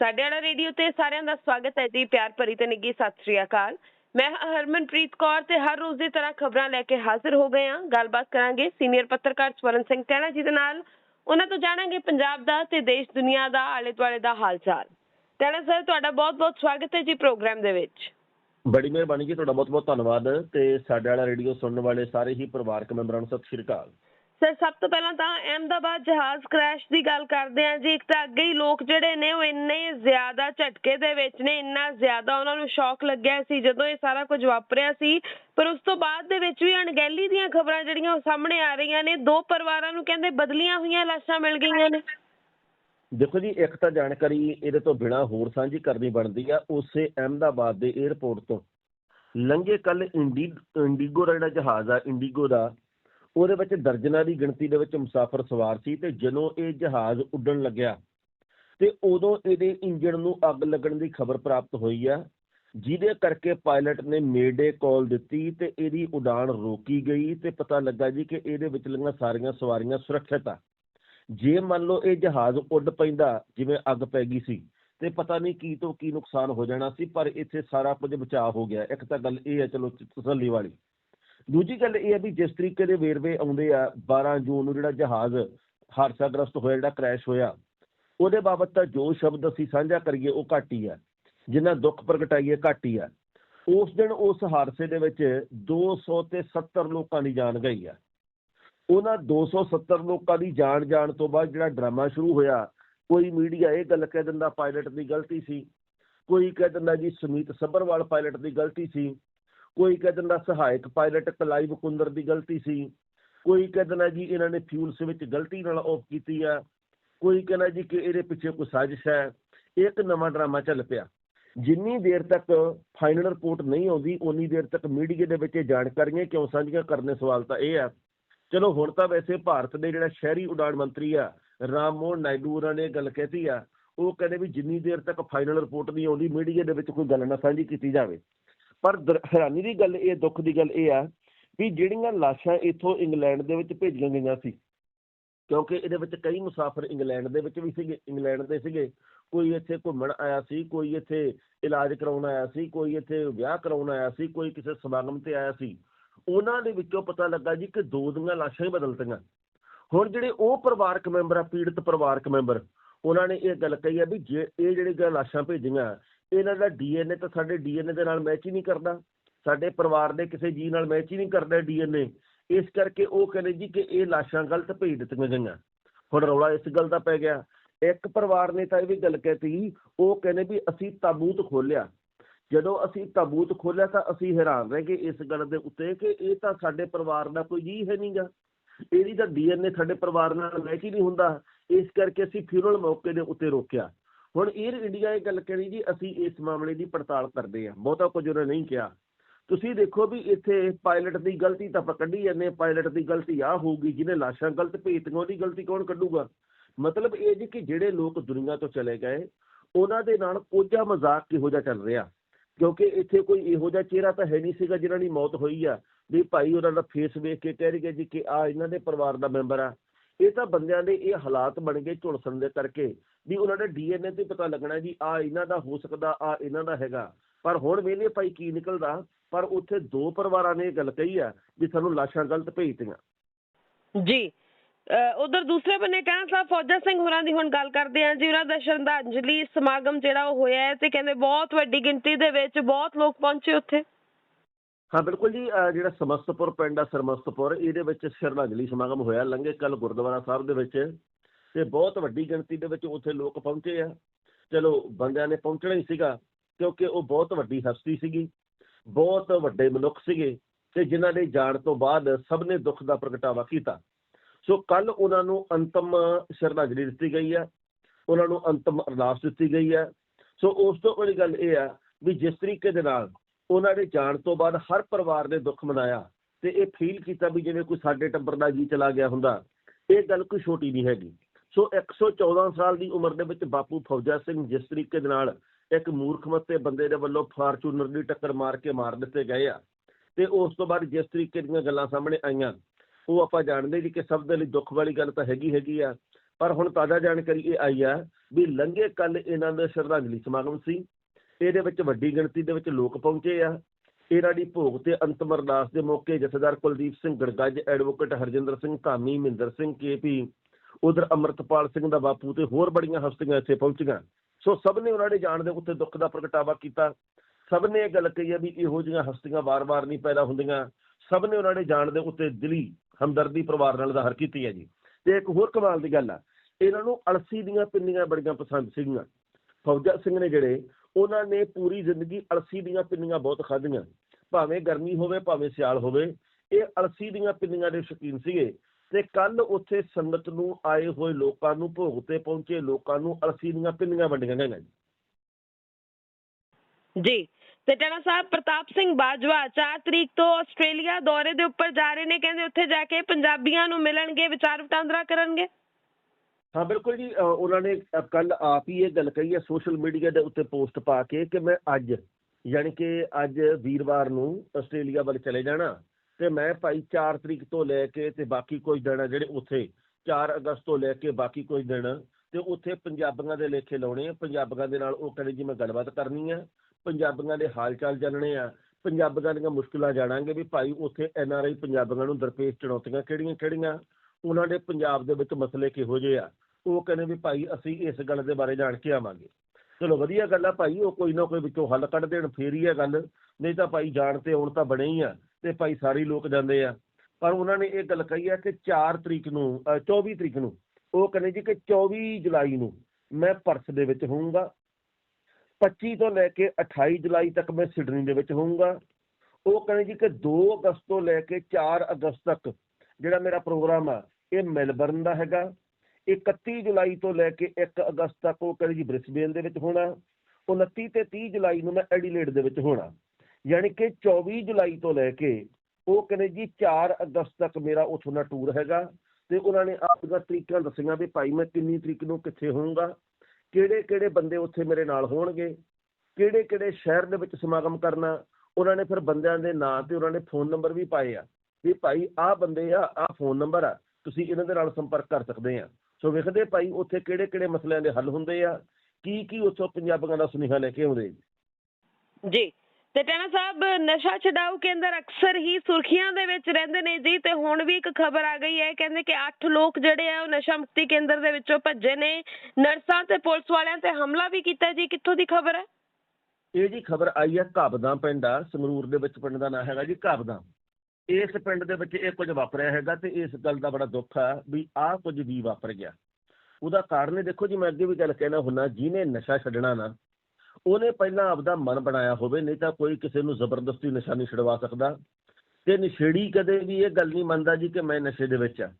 ਸਾਡੇ ਵਾਲਾ ਰੇਡੀਓ ਤੇ ਸਾਰਿਆਂ ਦਾ ਸਵਾਗਤ ਹੈ ਜੀ, ਪਿਆਰ ਭਰੀ ਤੇ ਨਿੱਗੀ ਸਤਿ ਸ੍ਰੀ ਅਕਾਲ। ਮੈਂ ਹਰਮਨਪ੍ਰੀਤ ਕੌਰ ਤੇ ਹਰ ਰੋਜ਼ ਦੀ ਤਰ੍ਹਾਂ ਖਬਰਾਂ ਲੈ ਕੇ ਹਾਜ਼ਰ ਹੋ ਗਏ ਹਾਂ। ਗੱਲਬਾਤ ਕਰਾਂਗੇ ਸੀਨੀਅਰ ਪੱਤਰਕਾਰ ਸਵਰਨ ਸਿੰਘ ਟੈਣਾ ਜੀ ਦੇ ਨਾਲ। ਉਹਨਾਂ ਤੋਂ ਜਾਣਾਂਗੇ ਪੰਜਾਬ ਦਾ ਤੇ ਦੇਸ਼ ਦੁਨੀਆ ਦਾ ਆਲੇ ਦੁਆਲੇ ਦਾ ਹਾਲ ਚਾਲ ਟੈਣਾ ਸਰ, ਤੁਹਾਡਾ ਬਹੁਤ-ਬਹੁਤ ਸਵਾਗਤ ਹੈ ਜੀ ਪ੍ਰੋਗਰਾਮ ਦੇ ਵਿੱਚ। ਬੜੀ ਮਿਹਰਬਾਨੀ ਜੀ, ਤੁਹਾਡਾ ਬਹੁਤ ਬਹੁਤ ਧੰਨਵਾਦ ਤੇ ਸਾਡੇ ਵਾਲਾ ਰੇਡੀਓ ਸੁਣਨ ਵਾਲੇ ਸਾਰੇ ਹੀ ਪਰਿਵਾਰਕ ਮੈਂਬਰਾਂ ਨੂੰ ਸਤਿ ਸ਼੍ਰੀ ਅਕਾਲ। ਸਰ ਸਭ ਤੋਂ ਪਹਿਲਾਂ ਤਾਂ ਅਹਿਮਦਾਬਾਦ ਜਹਾਜ਼ ਕ੍ਰੈਸ਼ ਦੀ ਗੱਲ ਕਰਦੇ ਹਾਂ ਜੀ। ਇੱਕ ਤਾਂ ਅੱਗੇ ਹੀ ਲੋਕ ਜਿਹੜੇ ਨੇ ਉਹ ਇੰਨੇ ਜ਼ਿਆਦਾ ਝਟਕੇ ਦੇ ਵਿੱਚ ਨੇ, ਇੰਨਾ ਜ਼ਿਆਦਾ ਉਹਨਾਂ ਨੂੰ ਸ਼ੌਕ ਲੱਗਿਆ ਸੀ ਜਦੋਂ ਇਹ ਸਾਰਾ ਕੁਝ ਵਾਪਰਿਆ ਸੀ। ਪਰ ਉਸ ਤੋਂ ਬਾਅਦ ਦੇ ਵਿੱਚ ਵੀ ਅਣਗਹਿਲੀ ਦੀਆਂ ਖਬਰਾਂ ਜਿਹੜੀਆਂ ਉਹ ਸਾਹਮਣੇ ਆ ਰਹੀਆਂ ਨੇ। ਦੋ ਪਰਿਵਾਰਾਂ ਨੂੰ ਕਹਿੰਦੇ ਬਦਲੀਆਂ ਹੋਈਆਂ ਲਾਸ਼ਾਂ ਮਿਲ ਗਈਆਂ ਨੇ। ਦੇਖੋ ਜੀ, ਇੱਕ ਤਾਂ ਜਾਣਕਾਰੀ ਇਹਦੇ ਤੋਂ ਬਿਨਾ ਹੋਰ ਸਾਂਝੀ ਕਰਨੀ ਬਣਦੀ ਆ, ਉਸੇ ਅਹਿਮਦਾਬਾਦ ਦੇ 에ਅਰਪੋਰਟ ਤੋਂ। ਲੰਘੇ ਕੱਲ ਇੰਡੀਗੋ ਦਾ ਜਿਹੜਾ ਜਹਾਜ਼ ਆ, ਇੰਡੀਗੋ ਦਾ ਉਹਦੇ ਵਿੱਚ ਦਰਜਨਾਂ ਦੀ ਗਿਣਤੀ ਦੇ ਵਿੱਚ ਮੁਸਾਫਰ ਸਵਾਰ ਸੀ ਤੇ ਜਦੋਂ ਇਹ ਜਹਾਜ਼ ਉੱਡਣ ਲੱਗਿਆ ਤੇ ਉਦੋਂ ਇਹਦੇ ਇੰਜਣ ਨੂੰ ਅੱਗ ਲੱਗਣ ਦੀ ਖਬਰ ਪ੍ਰਾਪਤ ਹੋਈ ਆ, ਜਿਹਦੇ ਕਰਕੇ ਪਾਇਲਟ ਨੇ ਮੇਡੇ ਕਾਲ ਦਿੱਤੀ ਤੇ ਇਹਦੀ ਉਡਾਣ ਰੋਕੀ ਗਈ ਤੇ ਪਤਾ ਲੱਗਾ ਜੀ ਕਿ ਇਹਦੇ ਵਿਚਲੀਆਂ ਸਾਰੀਆਂ ਸਵਾਰੀਆਂ ਸੁਰੱਖਿਅਤ ਆ। ਜੇ ਮੰਨ ਲਓ ਇਹ ਜਹਾਜ਼ ਉੱਡ ਪੈਂਦਾ, ਜਿਵੇਂ ਅੱਗ ਪੈ ਗਈ ਸੀ, ਤੇ ਪਤਾ ਨਹੀਂ ਕੀ ਤੋਂ ਕੀ ਨੁਕਸਾਨ ਹੋ ਜਾਣਾ ਸੀ, ਪਰ ਇੱਥੇ ਸਾਰਾ ਕੁਝ ਬਚਾਅ ਹੋ ਗਿਆ। ਇੱਕ ਤਾਂ ਗੱਲ ਇਹ ਹੈ ਚਲੋ ਤਸੱਲੀ ਵਾਲੀ। ਦੂਜੀ ਗੱਲ ਇਹ ਹੈ ਵੀ ਜਿਸ ਤਰੀਕੇ ਦੇ ਵੇਰਵੇ ਆਉਂਦੇ ਆ 12 ਜੂਨ ਨੂੰ ਜਿਹੜਾ ਜਹਾਜ਼ ਹਾਦਸਾਗ੍ਰਸਤ ਹੋਇਆ, ਜਿਹੜਾ ਕ੍ਰੈਸ਼ ਹੋਇਆ, ਉਹਦੇ ਬਾਬਤ ਤਾਂ ਜੋ ਸ਼ਬਦ ਅਸੀਂ ਸਾਂਝਾ ਕਰੀਏ, ਉਹ ਘੱਟ ਹੀ ਆ। ਜਿੰਨਾ ਦੁੱਖ ਪ੍ਰਗਟਾਈਏ, ਘੱਟ ਹੀ ਆ। ਉਸ ਦਿਨ ਉਸ ਹਾਦਸੇ ਦੇ ਵਿੱਚ 200 ਤੇ 70 ਲੋਕਾਂ ਦੀ ਜਾਨ ਗਈ ਆ। ਉਹਨਾਂ 270 ਲੋਕਾਂ ਦੀ ਜਾਨ ਜਾਣ ਤੋਂ ਬਾਅਦ ਜਿਹੜਾ ਡਰਾਮਾ ਸ਼ੁਰੂ ਹੋਇਆ, ਕੋਈ ਮੀਡੀਆ ਇਹ ਗੱਲ ਕਹਿ ਦਿੰਦਾ ਪਾਇਲਟ ਦੀ ਗਲਤੀ ਸੀ। ਕੋਈ ਕਹਿ ਦਿੰਦਾ ਜੀ ਸੁਮੀਤ ਸੱਭਰਵਾਲ ਪਾਇਲਟ ਦੀ ਗਲਤੀ ਸੀ। ਕੋਈ ਕਹਿ ਦਿੰਦਾ ਸਹਾਇਕ ਪਾਇਲਟ ਕਲਾਈਵ ਕੁੰਦਰ ਦੀ ਗਲਤੀ ਸੀ। ਕੋਈ ਕਹਿ ਦਿੰਦਾ ਜੀ ਇਹਨਾਂ ਨੇ ਫਿਊਲ ਸਵਿਚ ਗਲਤੀ ਨਾਲ ਆਫ ਕੀਤੀ ਆ। ਕੋਈ ਕਹਿੰਦਾ ਜੀ ਕਿ ਇਹਦੇ ਪਿੱਛੇ ਕੋਈ ਸਾਜ਼ਿਸ਼ ਹੈ। ਇੱਕ ਨਵਾਂ ਡਰਾਮਾ ਚੱਲ ਪਿਆ। ਜਿੰਨੀ ਦੇਰ ਤੱਕ ਫਾਈਨਲ ਰਿਪੋਰਟ ਨਹੀਂ ਆਉਂਦੀ ਉਨੀ ਦੇਰ ਤੱਕ ਮੀਡੀਆ ਦੇ ਵਿੱਚ ਇਹ ਜਾਣਕਾਰੀਆਂ ਕਿਉਂ ਸਾਂਝੀਆਂ ਕਰਨੇ ਸਵਾਲ ਤਾਂ ਇਹ ਆ। ਚਲੋ ਹੁਣ ਤਾਂ ਵੈਸੇ ਭਾਰਤ ਦੇ ਜਿਹੜਾ ਸ਼ਹਿਰੀ ਉਡਾਣ ਮੰਤਰੀ ਆ, ਰਾਮ ਮੋਹਨ ਨਾਇਡੂ ਉਹਨਾਂ ਨੇ ਇਹ ਗੱਲ ਕਹਿਤੀ ਆ। ਉਹ ਕਹਿੰਦੇ ਵੀ ਜਿੰਨੀ ਦੇਰ ਤੱਕ ਫਾਈਨਲ ਰਿਪੋਰਟ ਨਹੀਂ ਆਉਂਦੀ, ਮੀਡੀਆ ਦੇ ਵਿੱਚ ਕੋਈ ਗੱਲ ਨਾ ਸਾਂਝੀ ਕੀਤੀ ਜਾਵੇ। ਪਰ ਦਰ- ਹੈਰਾਨੀ ਦੀ ਗੱਲ ਇਹ, ਦੁੱਖ ਦੀ ਗੱਲ ਇਹ ਆ ਵੀ ਜਿਹੜੀਆਂ ਲਾਸ਼ਾਂ ਇੱਥੋਂ ਇੰਗਲੈਂਡ ਦੇ ਵਿੱਚ ਭੇਜੀਆਂ ਗਈਆਂ ਸੀ, ਕਿਉਂਕਿ ਇਹਦੇ ਵਿੱਚ ਕਈ ਮੁਸਾਫਰ ਇੰਗਲੈਂਡ ਦੇ ਵਿੱਚ ਵੀ ਸੀਗੇ, ਇੰਗਲੈਂਡ ਦੇ ਸੀਗੇ, ਕੋਈ ਇੱਥੇ ਘੁੰਮਣ ਆਇਆ ਸੀ, ਕੋਈ ਇੱਥੇ ਇਲਾਜ ਕਰਾਉਣ ਆਇਆ ਸੀ, ਕੋਈ ਇੱਥੇ ਵਿਆਹ ਕਰਾਉਣ ਆਇਆ ਸੀ, ਕੋਈ ਕਿਸੇ ਸਮਾਗਮ ਤੇ ਆਇਆ ਸੀ, ਉਹਨਾਂ ਦੇ ਵਿੱਚੋਂ ਪਤਾ ਲੱਗਾ ਜੀ ਕਿ ਦੋ ਦੀਆਂ ਲਾਸ਼ਾਂ ਹੀ ਬਦਲਤੀਆਂ ਹੁਣ ਜਿਹੜੇ ਉਹ ਪਰਿਵਾਰਕ ਮੈਂਬਰ ਆ, ਪੀੜਤ ਪਰਿਵਾਰਕ ਮੈਂਬਰ, ਉਹਨਾਂ ਨੇ ਇਹ ਗੱਲ ਕਹੀ ਆ ਵੀ ਜੇ ਇਹ ਜਿਹੜੇ ਲਾਸ਼ਾਂ ਭੇਜੀਆਂ ਇਹਨਾਂ ਦਾ ਡੀਐਨਏ ਤਾਂ ਸਾਡੇ ਡੀਐਨਏ ਦੇ ਨਾਲ ਮੈਚ ਹੀ ਨਹੀਂ ਕਰਦਾ। ਸਾਡੇ ਪਰਿਵਾਰ ਦੇ ਕਿਸੇ ਜੀ ਨਾਲ ਮੈਚ ਹੀ ਨਹੀਂ ਕਰਦਾ ਡੀਐਨਏ। ਇਸ ਕਰਕੇ ਉਹ ਕਹਿੰਦੇ ਜੀ ਕਿ ਇਹ ਲਾਸ਼ਾਂ ਗਲਤ ਭੇਜ ਦਿੱਤੀਆਂ ਗਈਆਂ। ਹੁਣ ਰੌਲਾ ਇਸ ਗੱਲ ਦਾ ਪੈ ਗਿਆ। ਇੱਕ ਪਰਿਵਾਰ ਨੇ ਤਾਂ ਇਹ ਵੀ ਗੱਲ ਕਹਿਤੀ, ਉਹ ਕਹਿੰਦੇ ਵੀ ਅਸੀਂ ਤਾਬੂਤ ਖੋਲਿਆ ਜਦੋਂ ਅਸੀਂ ਤਾਬੂਤ ਖੋਲਿਆ ਤਾਂ ਅਸੀਂ ਹੈਰਾਨ ਰਹਿ ਗਏ ਇਸ ਗੱਲ ਦੇ ਉੱਤੇ ਕਿ ਇਹ ਤਾਂ ਸਾਡੇ ਪਰਿਵਾਰ ਦਾ ਕੋਈ ਜੀ ਹੈ ਨਹੀਂਗਾ ਇਹਦੀ ਤਾਂ ਡੀਐਨਏ ਸਾਡੇ ਪਰਿਵਾਰ ਨਾਲ ਮੈਚ ਹੀ ਨਹੀਂ ਹੁੰਦਾ। ਇਸ ਕਰਕੇ ਅਸੀਂ ਫਿਊਨਲ ਮੌਕੇ ਦੇ ਉੱਤੇ ਰੋਕਿਆ। ਹੁਣ 에ਅਰ ਇੰਡੀਆ ਇਹ ਗੱਲ ਕਰੀ ਜੀ, ਅਸੀਂ ਇਸ ਮਾਮਲੇ ਦੀ ਪੜਤਾਲ ਕਰਦੇ ਹਾਂ। ਬਹੁਤਾ ਕੁਝ ਉਹਨੇ ਨਹੀਂ ਕਿਹਾ। ਤੁਸੀਂ ਦੇਖੋ ਵੀ ਇੱਥੇ ਪਾਇਲਟ ਦੀ ਗਲਤੀ ਤਾਂ ਆਪਾਂ ਕੱਢੀ ਜਾਂਦੇ ਪਾਇਲਟ ਦੀ ਗਲਤੀ ਆ ਹੋਊਗੀ, ਜਿਹਨੇ ਲਾਸ਼ਾਂ ਗਲਤ ਭੇਜਤੀਆਂ, ਉਹਦੀ ਗਲਤੀ ਕੌਣ ਕੱਢੂਗਾ? ਮਤਲਬ ਇਹ ਜੀ ਕਿ ਜਿਹੜੇ ਲੋਕ ਦੁਨੀਆ ਤੋਂ ਚਲੇ ਗਏ, ਉਹਨਾਂ ਦੇ ਨਾਲ ਕੋਝਾ ਮਜ਼ਾਕ ਕਿਹੋ ਜਿਹਾ ਚੱਲ ਰਿਹਾ? ਕਿਉਂਕਿ ਇੱਥੇ ਕੋਈ ਇਹੋ ਜਿਹਾ ਚਿਹਰਾ ਤਾਂ ਹੈ ਨਹੀਂ ਸੀਗਾ ਜਿਹਨਾਂ ਦੀ ਮੌਤ ਹੋਈ ਆ। ਵੀ ਭਾਈ ਉਹਨਾਂ ਦਾ ਫੇਸ ਵੇਖ ਕੇ ਕਹਿ ਰਹੀ ਜੀ ਕਿ ਆ ਇਹਨਾਂ ਦੇ ਪਰਿਵਾਰ ਦਾ ਮੈਂਬਰ ਆ। ਇਹ ਤਾਂ ਬੰਦਿਆਂ ਦੇ ਇਹ ਹਾਲਾਤ ਬਣ ਗਏ ਝੁਲਸਣ ਦੇ ਕਰਕੇ ਵੀ ਉਹਨਾਂ ਦੇ ਡੀਐਨਏ ਤੇ ਪਤਾ ਲੱਗਣਾ ਜੀ ਆ ਇਹਨਾਂ ਦਾ ਹੋ ਸਕਦਾ, ਆ ਇਹਨਾਂ ਦਾ ਹੈਗਾ। ਪਰ ਹੁਣ ਵੇਲੇ ਭਾਈ ਕੀ ਨਿਕਲਦਾ, ਪਰ ਉੱਥੇ ਦੋ ਪਰਿਵਾਰਾਂ ਨੇ ਇਹ ਗੱਲ ਕਹੀ ਆ ਵੀ ਸਾਨੂੰ ਲਾਸ਼ਾਂ ਗਲਤ ਭੇਜਤੀਆਂ। ਜੀ ਉਧਰ ਦੂਸਰੇ ਬੰਨੇ ਕਹਿਣਾ ਸਾਹਿਬ ਫੌਜਾ ਸਿੰਘ ਹੋਰਾਂ ਦੀ ਹੁਣ ਗੱਲ ਕਰਦੇ ਹਾਂ ਜੀ ਉਹਨਾਂ ਦਾ ਸ਼ਰਧਾਂਜਲੀ ਸਮਾਗਮ ਜਿਹੜਾ ਉਹ ਹੋਇਆ ਹੈ ਤੇ ਕਹਿੰਦੇ ਬਹੁਤ ਵੱਡੀ ਗਿਣਤੀ ਦੇ ਵਿੱਚ ਬਹੁਤ ਲੋਕ ਪਹੁੰਚੇ ਉੱਥੇ। ਹਾਂ, ਬਿਲਕੁਲ ਜੀ ਜਿਹੜਾ ਸਮਸਤਪੁਰ ਪਿੰਡ ਆ ਸਰਮਸਤਪੁਰ ਇਹਦੇ ਵਿੱਚ ਸ਼ਰਧਾਂਜਲੀ ਸਮਾਗਮ ਹੋਇਆ। ਲੰਘੇ ਕੱਲ ਗੁਰਦੁਆਰਾ ਸਾਹਿਬ ਦੇ ਵਿੱਚ ਤੇ ਬਹੁਤ ਵੱਡੀ ਗਿਣਤੀ ਦੇ ਵਿੱਚ ਉੱਥੇ ਲੋਕ ਪਹੁੰਚੇ ਆ। ਚਲੋ, ਬੰਦਿਆਂ ਨੇ ਪਹੁੰਚਣਾ ਹੀ ਸੀਗਾ, ਕਿਉਂਕਿ ਉਹ ਬਹੁਤ ਵੱਡੀ ਹਸਤੀ ਸੀਗੀ, ਬਹੁਤ ਵੱਡੇ ਮਨੁੱਖ ਸੀਗੇ ਤੇ ਜਿਨ੍ਹਾਂ ਨੇ ਜਾਣ ਤੋਂ ਬਾਅਦ ਸਭ ਨੇ ਦੁੱਖ ਦਾ ਪ੍ਰਗਟਾਵਾ ਕੀਤਾ। ਸੋ ਕੱਲ ਉਹਨਾਂ ਨੂੰ ਅੰਤਮ ਸ਼ਰਧਾਂਜਲੀ ਦਿੱਤੀ ਗਈ ਹੈ ਉਹਨਾਂ ਨੂੰ ਅੰਤਮ ਅਰਦਾਸ ਦਿੱਤੀ ਗਈ ਹੈ ਸੋ ਉਸ ਤੋਂ ਬੜੀ ਗੱਲ ਇਹ ਆ ਵੀ ਜਿਸ ਤਰੀਕੇ ਦੇ ਨਾਲ ਉਹਨਾਂ ਦੇ ਜਾਣ ਤੋਂ ਬਾਅਦ ਹਰ ਪਰਿਵਾਰ ਨੇ ਦੁੱਖ ਮਨਾਇਆ ਤੇ ਇਹ ਫੀਲ ਕੀਤਾ ਵੀ ਜਿਵੇਂ ਕੋਈ ਸਾਡੇ ਟੱਬਰ ਦਾ ਜੀ ਚਲਾ ਗਿਆ ਹੁੰਦਾ, ਇਹ ਗੱਲ ਕੋਈ ਛੋਟੀ ਨਹੀਂ ਹੈਗੀ। ਸੋ 114 ਸਾਲ ਦੀ ਉਮਰ ਦੇ ਵਿੱਚ ਬਾਪੂ ਫੌਜਾ ਸਿੰਘ ਜਿਸ ਤਰੀਕੇ ਦੇ ਨਾਲ ਇੱਕ ਮੂਰਖਮਤੇ ਬੰਦੇ ਦੇ ਵੱਲੋਂ ਫਾਰਚੂਨਰ ਦੀ ਟੱਕਰ ਮਾਰ ਕੇ ਮਾਰ ਦਿੱਤੇ ਗਏ ਆ ਤੇ ਉਸ ਤੋਂ ਬਾਅਦ ਜਿਸ ਤਰੀਕੇ ਦੀਆਂ ਗੱਲਾਂ ਸਾਹਮਣੇ ਆਈਆਂ, ਉਹ ਆਪਾਂ ਜਾਣਦੇ ਜੀ ਕਿ ਸਭ ਦੇ ਲਈ ਦੁੱਖ ਵਾਲੀ ਗੱਲ ਤਾਂ ਹੈਗੀ ਹੈਗੀ ਆ, ਪਰ ਹੁਣ ਤਾਜ਼ਾ ਜਾਣਕਾਰੀ ਇਹ ਆਈ ਆ ਵੀ ਲੰਘੇ ਕੱਲ ਇਹਨਾਂ ਦਾ ਸ਼ਰਧਾਂਜਲੀ ਸਮਾਗਮ ਸੀ। ਇਹਦੇ ਵਿੱਚ ਵੱਡੀ ਗਿਣਤੀ ਦੇ ਵਿੱਚ ਲੋਕ ਪਹੁੰਚੇ ਆ। ਇਹਨਾਂ ਦੀ ਭੋਗ ਤੇ ਅੰਤਮ ਅਰਦਾਸ ਦੇ ਮੌਕੇ ਜਥੇਦਾਰ ਕੁਲਦੀਪ ਸਿੰਘ ਗੜਗੱਜ ਐਡਵੋਕੇਟ ਹਰਜਿੰਦਰ ਸਿੰਘ ਧਾਮੀ, ਮਹਿੰਦਰ ਸਿੰਘ ਕੇਪੀ, ਉਧਰ ਅਮਰਤਪਾਲ ਸਿੰਘ ਦਾ ਬਾਪੂ ਤੇ ਹੋਰ ਬੜੀਆਂ ਹਸਤੀਆਂ ਇੱਥੇ ਪਹੁੰਚੀਆਂ। ਸੋ ਸਭ ਨੇ ਉਹਨਾਂ ਦੇ ਜਾਣ ਦੇ ਉੱਤੇ ਦੁੱਖ ਦਾ ਪ੍ਰਗਟਾਵਾ ਕੀਤਾ। ਸਭ ਨੇ ਇਹ ਗੱਲ ਕਹੀ ਹੈ ਵੀ ਇਹੋ ਜਿਹੀਆਂ ਹਸਤੀਆਂ ਵਾਰ-ਵਾਰ ਨਹੀਂ ਪੈਦਾ ਹੁੰਦੀਆਂ। ਸਭ ਨੇ ਉਹਨਾਂ ਦੇ ਜਾਣ ਦੇ ਉੱਤੇ ਦਿਲੀ ਹਮਦਰਦੀ ਪਰਿਵਾਰ ਨਾਲ ਜ਼ਾਹਰ ਕੀਤੀ ਹੈ ਜੀ। ਤੇ ਇੱਕ ਹੋਰ ਕਮਾਲ ਦੀ ਗੱਲ ਆ, ਇਹਨਾਂ ਨੂੰ ਅਲਸੀ ਦੀਆਂ ਪਿੰਨੀਆਂ ਬੜੀਆਂ ਪਸੰਦ ਸੀਗੀਆਂ। ਫੌਜਾ ਸਿੰਘ ਨੇ ਜਿਹੜੇ ਉਹਨਾਂ ਨੇ ਪੂਰੀ ਜ਼ਿੰਦਗੀ ਅਲਸੀ ਦੀਆਂ ਪਿੰਨੀਆਂ ਬਹੁਤ ਖਾਧੀਆਂ। ਭਾਵੇਂ ਗਰਮੀ ਹੋਵੇ, ਭਾਵੇਂ ਸਿਆਲ ਹੋਵੇ, ਇਹ ਅਲਸੀ ਦੀਆਂ ਪਿੰਨੀਆਂ ਦੇ ਸ਼ੌਕੀਨ ਸੀਗੇ। ਤੇ ਕੱਲ ਉੱਥੇ ਸੰਗਤ ਨੂੰ ਆਏ ਹੋਏ ਲੋਕਾਂ ਨੂੰ ਭੋਗ ਤੇ ਪਹੁੰਚੇ ਲੋਕਾਂ ਨੂੰ ਅਲਸੀ ਦੀਆਂ ਪਿੰਨੀਆਂ ਵੰਡੀਆਂ ਗਈਆਂ ਜੀ। ਤੇ ਟਣਾ ਸਾਹਿਬ ਪ੍ਰਤਾਪ ਸਿੰਘ ਬਾਜਵਾ 4 ਤਰੀਕ ਤੋਂ ਆਸਟ੍ਰੇਲੀਆ ਦੌਰੇ ਦੇ ਉੱਪਰ ਜਾ ਰਹੇ ਨੇ, ਕਹਿੰਦੇ ਉੱਥੇ ਜਾ ਕੇ ਪੰਜਾਬੀਆਂ ਨੂੰ ਮਿਲਣਗੇ ਵਿਚਾਰ ਵਟਾਂਦਰਾ ਕਰਨਗੇ। ਹਾਂ, ਬਿਲਕੁਲ ਜੀ ਉਹਨਾਂ ਨੇ ਕੱਲ ਆਪ ਹੀ ਇਹ ਗੱਲ ਕਹੀ ਹੈ, ਸੋਸ਼ਲ ਮੀਡੀਆ ਦੇ ਉੱਤੇ ਪੋਸਟ ਪਾ ਕੇ ਕਿ ਮੈਂ ਅੱਜ, ਯਾਨੀ ਕਿ ਅੱਜ ਵੀਰਵਾਰ ਨੂੰ ਆਸਟ੍ਰੇਲੀਆ ਵੱਲ ਚਲੇ ਜਾਣਾ ਤੇ ਮੈਂ ਭਾਈ 4 ਤਰੀਕ ਤੋਂ ਲੈ ਕੇ ਤੇ ਬਾਕੀ ਕੁਝ ਦਿਨ ਆ ਜਿਹੜੇ ਉੱਥੇ 4 ਅਗਸਤ ਤੋਂ ਲੈ ਕੇ ਬਾਕੀ ਕੁਝ ਦਿਨ ਤੇ ਉੱਥੇ ਪੰਜਾਬੀਆਂ ਦੇ ਲੇਖੇ ਲਾਉਣੇ ਆ, ਪੰਜਾਬੀਆਂ ਦੇ ਨਾਲ ਉਹ ਕਹਿੰਦੇ ਜੀ ਮੈਂ ਗੱਲਬਾਤ ਕਰਨੀ ਆ, ਪੰਜਾਬੀਆਂ ਦੇ ਹਾਲ ਚਾਲ ਜਾਣਨੇ ਆ, ਪੰਜਾਬੀਆਂ ਦੀਆਂ ਮੁਸ਼ਕਲਾਂ ਜਾਣਾਂਗੇ ਵੀ ਭਾਈ ਉੱਥੇ ਐਨ ਆਰ ਆਈ ਪੰਜਾਬੀਆਂ ਨੂੰ ਦਰਪੇਸ਼ ਚੁਣੌਤੀਆਂ ਕਿਹੜੀਆਂ ਕਿਹੜੀਆਂ ਉਹਨਾਂ ਦੇ ਪੰਜਾਬ ਦੇ ਵਿੱਚ ਮਸਲੇ ਕਿਹੋ ਜਿਹੇ ਆ ਉਹ ਕਹਿੰਦੇ ਵੀ ਭਾਈ ਅਸੀਂ ਇਸ ਗੱਲ ਦੇ ਬਾਰੇ ਜਾਣ ਕੇ ਆਵਾਂਗੇ। ਚਲੋ ਵਧੀਆ ਗੱਲ ਆ ਭਾਈ ਉਹ ਕੋਈ ਨਾ ਕੋਈ ਵਿੱਚੋਂ ਹੱਲ ਕੱਢ ਦੇਣ ਫੇਰ ਹੀ ਆ ਗੱਲ ਨਹੀਂ ਤਾਂ ਭਾਈ ਜਾਣ ਤੇ ਆਉਣ ਤਾਂ ਬਣੇ ਹੀ ਆ ਤੇ ਭਾਈ ਸਾਰੇ ਲੋਕ ਜਾਂਦੇ ਆ। ਪਰ ਉਹਨਾਂ ਨੇ ਇਹ ਗੱਲ ਕਹੀ ਆ ਕਿ 4 ਤਰੀਕ ਨੂੰ ਅ, 24 ਤਰੀਕ ਨੂੰ ਉਹ ਕਹਿੰਦੇ ਜੀ ਕਿ 24 ਜੁਲਾਈ ਨੂੰ ਮੈਂ ਪਰਸ ਦੇ ਵਿੱਚ ਹੋਊਂਗਾ। 25 ਤੋਂ ਲੈ ਕੇ 28 ਜੁਲਾਈ ਤੱਕ ਮੈਂ ਸਿਡਨੀ ਦੇ ਵਿੱਚ ਹੋਊਂਗਾ। ਉਹ ਕਹਿੰਦੇ ਜੀ ਕਿ 2 ਅਗਸਤ ਤੋਂ ਲੈ ਕੇ 4 ਅਗਸਤ ਤੱਕ ਜਿਹੜਾ ਮੇਰਾ ਪ੍ਰੋਗਰਾਮ ਆ, ਇਹ ਮੈਲਬਰਨ ਦਾ ਹੈਗਾ। 31 ਜੁਲਾਈ ਤੋਂ ਲੈ ਕੇ 1 ਅਗਸਤ ਤੱਕ ਉਹ ਕਹਿੰਦੇ ਜੀ ਬ੍ਰਿਸਬੇਨ ਦੇ ਵਿੱਚ ਹੋਣਾ 29 ਤੇ 30 ਜੁਲਾਈ ਨੂੰ ਮੈਂ ਐਡੀਲੇਡ ਦੇ ਵਿੱਚ ਹੋਣਾ। ਯਾਨੀ ਕਿ 24 ਜੁਲਾਈ ਤੋਂ ਲੈ ਕੇ ਉਹ ਕਹਿੰਦੇ ਜੀ 4 ਅਗਸਤ ਤੱਕ ਮੇਰਾ ਉੱਥੋਂ ਦਾ ਟੂਰ ਹੈਗਾ ਤੇ ਉਹਨਾਂ ਨੇ ਆਪਣੀਆਂ ਤਰੀਕਾਂ ਦੱਸੀਆਂ ਵੀ ਭਾਈ ਮੈਂ ਕਿੰਨੀ ਤਰੀਕ ਨੂੰ ਕਿੱਥੇ ਹੋਊਂਗਾ ਕਿਹੜੇ ਕਿਹੜੇ ਬੰਦੇ ਉੱਥੇ ਮੇਰੇ ਨਾਲ ਹੋਣਗੇ ਕਿਹੜੇ ਕਿਹੜੇ ਸ਼ਹਿਰ ਦੇ ਵਿੱਚ ਸਮਾਗਮ ਕਰਨਾ, ਉਹਨਾਂ ਨੇ ਫਿਰ ਬੰਦਿਆਂ ਦੇ ਨਾਂ ਤੇ ਉਹਨਾਂ ਨੇ ਫੋਨ ਨੰਬਰ ਵੀ ਪਾਏ ਆ। ਵੀ ਭਾਈ ਆਹ ਬੰਦੇ ਆ ਆਹ ਫੋਨ ਨੰਬਰ ਆ ਤੁਸੀਂ ਇਹਨਾਂ ਦੇ ਨਾਲ ਸੰਪਰਕ ਕਰ ਸਕਦੇ ਆ। ਸੋ ਵੇਖਦੇ ਭਾਈ ਉੱਥੇ ਕਿਹੜੇ ਕਿਹੜੇ ਮਸਲਿਆਂ ਦੇ ਹੱਲ ਹੁੰਦੇ ਆ ਕੀ ਕੀ ਉੱਥੋਂ ਪੰਜਾਬੀਆਂ ਦਾ ਸੁਨੇਹਾ ਲੈ ਕੇ ਆਉਂਦੇ। ਜੀ ਤੇ ਟਣਾ ਸਾਹਿਬ ਨਸ਼ਾ ਛਡਾਊ ਕੇਂਦਰ ਅਕਸਰ ਹੀ ਸੁਰਖੀਆਂ ਦੇ ਵਿੱਚ ਰਹਿੰਦੇ ਨੇ ਜੀ ਤੇ ਹੁਣ ਵੀ ਇੱਕ ਖਬਰ ਆ ਗਈ ਹੈ ਕਹਿੰਦੇ ਕਿ 8 ਲੋਕ ਜਿਹੜੇ ਆ ਉਹ ਨਸ਼ਾ ਮੁਕਤੀ ਕੇਂਦਰ ਦੇ ਵਿੱਚੋਂ ਭੱਜੇ ਨੇ। ਨਰਸਾਂ ਤੇ ਪੁਲਿਸ ਵਾਲਿਆਂ ਤੇ ਹਮਲਾ ਵੀ ਕੀਤਾ ਜੀ ਕਿੱਥੋਂ ਦੀ ਖਬਰ ਹੈ? ਇਹ ਜੀ ਖਬਰ ਆਈ ਆ ਘਾਬਦਾ ਪਿੰਡ ਆ ਸੰਗਰੂਰ ਦੇ ਵਿੱਚ ਪਿੰਡ ਦਾ ਨਾਂ ਹੈਗਾ ਜੀ ਘਾਬਦਾ। ਇਸ ਪਿੰਡ ਦੇ ਵਿੱਚ ਇਹ ਕੁਝ ਵਾਪਰਿਆ ਹੈਗਾ ਤੇ ਇਸ ਗੱਲ ਦਾ ਬੜਾ ਦੁੱਖ ਆ ਵੀ ਆਹ ਕੁਝ ਵੀ ਵਾਪਰ ਗਿਆ। ਉਹਦਾ ਕਾਰਨ ਇਹ ਦੇਖੋ ਜੀ, ਮੈਂ ਅੱਗੇ ਵੀ ਗੱਲ ਕਹਿਣਾ ਹੁੰਨਾ ਜਿਹਨੇ ਨਸ਼ਾ ਛੱਡਣਾ ਨਾ, ਉਹਨੇ ਪਹਿਲਾਂ ਆਪਦਾ ਮਨ ਬਣਾਇਆ ਹੋਵੇ, ਨਹੀਂ ਤਾਂ ਕੋਈ ਕਿਸੇ ਨੂੰ ਜ਼ਬਰਦਸਤੀ ਨਸ਼ਾ ਨਹੀਂ ਛਡਵਾ ਸਕਦਾ। ਤੇ ਨਸ਼ੇੜੀ ਕਦੇ ਵੀ ਇਹ ਗੱਲ ਨਹੀਂ ਮੰਨਦਾ ਜੀ ਕਿ ਮੈਂ ਨਸ਼ੇ ਦੇ ਵਿੱਚ ਆ।